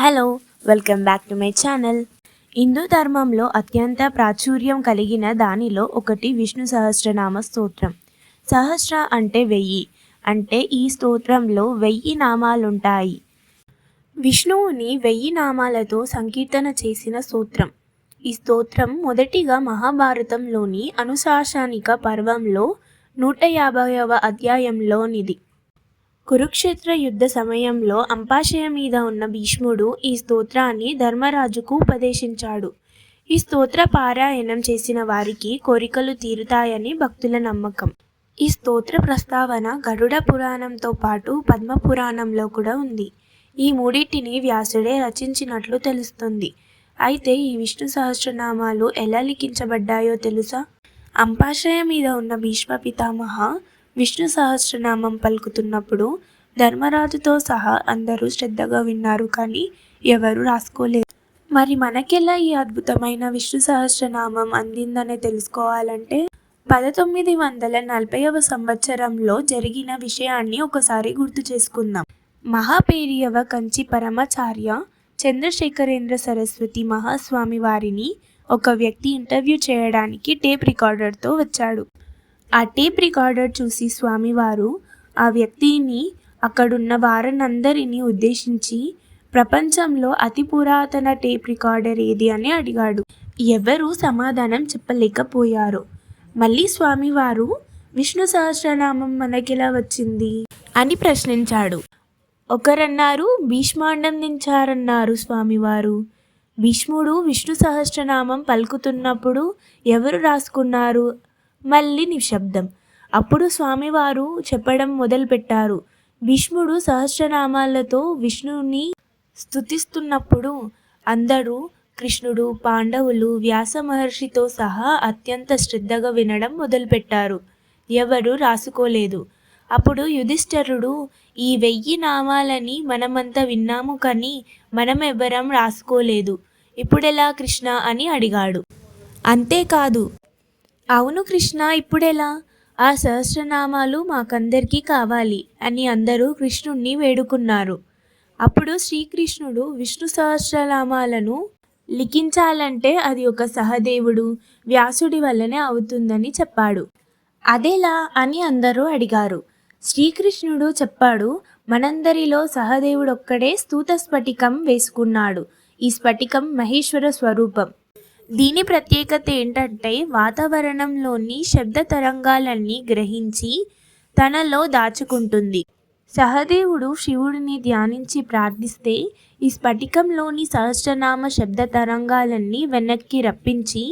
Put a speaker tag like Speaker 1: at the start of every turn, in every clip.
Speaker 1: Hello welcome back to my channel. Hindu ధర్మంలో అత్యంత ప్రాచుర్యం కలిగిన దానిలో ఒకటి విష్ణు సహస్రనామ స్తోత్రం. సహస్ర అంటే వెయ్యి అంటే ఈ స్తోత్రంలో వెయ్యి నామాలుంటాయి. విష్ణువుని వెయ్యి నామాలతో సంకీర్తన చేసిన స్తోత్రం. ఈ స్తోత్రం మొదటిగా మహాభారతంలోని అనుశాసనిక పర్వంలో నూట యాభైవ అధ్యాయంలోనిది. కురుక్షేత్ర యుద్ధ సమయంలో అంపాశయ మీద ఉన్న భీష్ముడు ఈ స్తోత్రాన్ని ధర్మరాజుకు ఉపదేశించాడు. ఈ స్తోత్ర పారాయణం చేసిన వారికి కోరికలు తీరుతాయని భక్తుల నమ్మకం. ఈ స్తోత్ర ప్రస్తావన గరుడ పురాణంతో పాటు పద్మ పురాణంలో కూడా ఉంది. ఈ మూడింటిని వ్యాసుడే రచించినట్లు తెలుస్తుంది. అయితే ఈ విష్ణు సహస్రనామాలు ఎలా లిఖించబడ్డాయో తెలుసా? అంపాశయ మీద ఉన్న భీష్మ పితామహ విష్ణు సహస్రనామం పలుకుతున్నప్పుడు ధర్మరాజుతో సహా అందరూ శ్రద్ధగా విన్నారు కానీ ఎవరు రాసుకోలేదు. మరి మనకెలా ఈ అద్భుతమైన విష్ణు సహస్రనామం అందిందని తెలుసుకోవాలంటే పదతొమ్మిది వందల నలభైవ సంవత్సరంలో జరిగిన విషయాన్ని ఒకసారి గుర్తు చేసుకుందాం. మహాపేరియవ కంచి పరమాచార్య చంద్రశేఖరేంద్ర సరస్వతి మహాస్వామి వారిని ఒక వ్యక్తి ఇంటర్వ్యూ చేయడానికి టేప్ రికార్డర్తో వచ్చాడు. ఆ టేప్ రికార్డర్ చూసి స్వామివారు ఆ వ్యక్తిని అక్కడున్న వారందరినీ ఉద్దేశించి ప్రపంచంలో అతి పురాతన టేప్ రికార్డర్ ఏది? అని అడిగాడు. ఎవరూ సమాధానం చెప్పలేకపోయారు. మళ్ళీ స్వామివారు విష్ణు సహస్రనామం మనకిలా వచ్చింది? అని ప్రశ్నించాడు. ఒకరన్నారు భీష్మాండందించారన్నారు స్వామివారు. భీష్ముడు విష్ణు సహస్రనామం పలుకుతున్నప్పుడు ఎవరు రాసుకున్నారు? మళ్ళీ నిశ్శబ్దం అప్పుడు స్వామివారు చెప్పడం మొదలుపెట్టారు. భీష్ముడు సహస్రనామాలతో విష్ణువుని స్థుతిస్తున్నప్పుడు అందరూ కృష్ణుడు పాండవులు వ్యాస మహర్షితో సహా అత్యంత శ్రద్ధగా వినడం మొదలుపెట్టారు. ఎవరు రాసుకోలేదు. అప్పుడు యుధిష్ఠరుడు ఈ వెయ్యి నామాలని మనమంతా విన్నాము కానీ మనం ఎవ్వరం రాసుకోలేదు. ఇప్పుడెలా కృష్ణ? అని అడిగాడు. అంతేకాదు అవును కృష్ణ ఇప్పుడెలా? ఆ సహస్రనామాలు మాకందరికీ కావాలి అని అందరూ కృష్ణుణ్ణి వేడుకున్నారు. అప్పుడు శ్రీకృష్ణుడు విష్ణు సహస్రనామాలను లిఖించాలంటే అది ఒక సహదేవుడు వ్యాసుడి వల్లనే అవుతుందని చెప్పాడు. అదేలా అని అందరూ అడిగారు. శ్రీకృష్ణుడు చెప్పాడు మనందరిలో సహదేవుడొక్కడే స్తూత స్ఫటికం వేసుకున్నాడు. ఈ స్ఫటికం మహేశ్వర స్వరూపం. దీని ప్రత్యేకత ఏంటంటే వాతావరణంలోని శబ్ద తరంగాలన్నీ గ్రహించి తనలో దాచుకుంటుంది. సహదేవుడు శివుడిని ధ్యానించి ప్రార్థిస్తే ఈ స్ఫటికంలోని సహస్రనామ శబ్ద తరంగాలన్నీ వెనక్కి రప్పించి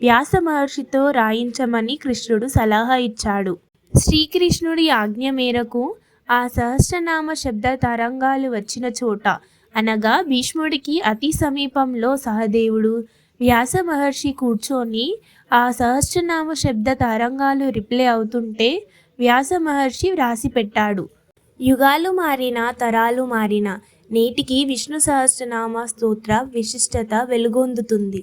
Speaker 1: వ్యాస మహర్షితో రాయించమని కృష్ణుడు సలహా ఇచ్చాడు. శ్రీకృష్ణుడి ఆజ్ఞ మేరకు ఆ సహస్రనామ శబ్ద తరంగాలు వచ్చిన చోట అనగా భీష్ముడికి అతి సమీపంలో సహదేవుడు వ్యాస మహర్షి కూర్చొని ఆ సహస్రనామ శబ్ద తరంగాలు రిప్లై అవుతుంటే వ్యాస మహర్షి వ్రాసి పెట్టాడు. యుగాలు మారిన తరాలు మారిన నేటికి విష్ణు సహస్రనామ స్తోత్ర విశిష్టత వెలుగొందుతుంది.